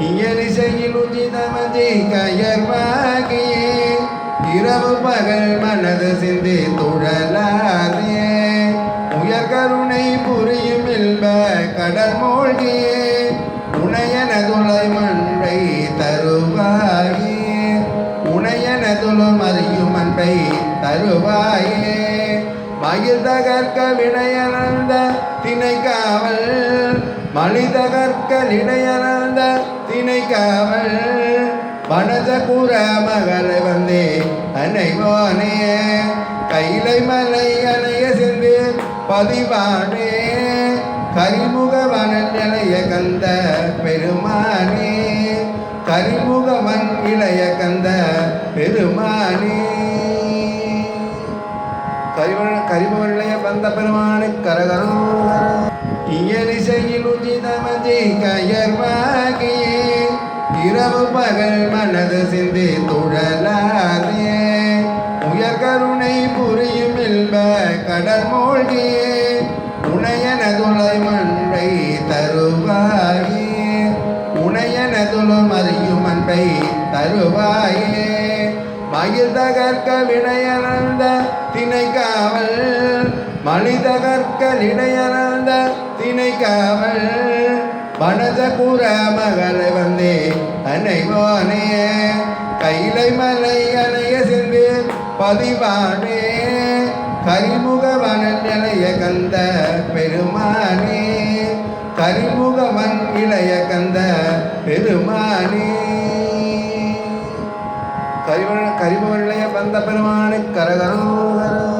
இயலிசையில் உச்சிதமதி கயர்வாகி இரவு பகல் மனது சிந்தி துழலாதே. உயர் கருணை புரியும் இல்ப கடல் மூழ்கியே. உனையன துளை மண்டை தருவாயே. உனையன துளும் அறியும் அன்பை தருவாயே. மயில் தகர்க்க வினையனந்த திணைக்காவல் காவல் மணி தகர்க்க இடையனந்த திணை காவல் மகளை வந்தே அனைவானே கைலை மலை அணைய சென்று பதிவானே. கரிமுக கரிமுகவனன் இளைய கந்த பெருமானே. கரிமுகவன் இளைய கந்த கரிவ பந்த பெருமானு கரகரம் இயலிசையில் உச்சிதமதி கயர்வாகியே இரவு பகல் மனது சிந்தி துழலாதே உயர் கருணை புரியும் இல்ப கடல் மூழ்கியே. உனையன துளை மண்டை தருவாயே. உனையன துளும் அறியும் அன்பை தருவாயே. மயில் தகர்க்க வினையனந்த திணை காவல் மணி திணைக்காவல் இடையனந்த திணை மகளை வந்தே அனைவானே கைலை மலை அணைய சென்று பதிவானே. கரிமுகவனன் இளைய கந்த பெருமானே. கரிமுகவன் இளைய கந்த பெருமானே. கரிவ கரிபவர்களைய பந்த பெருமானு கரகரம்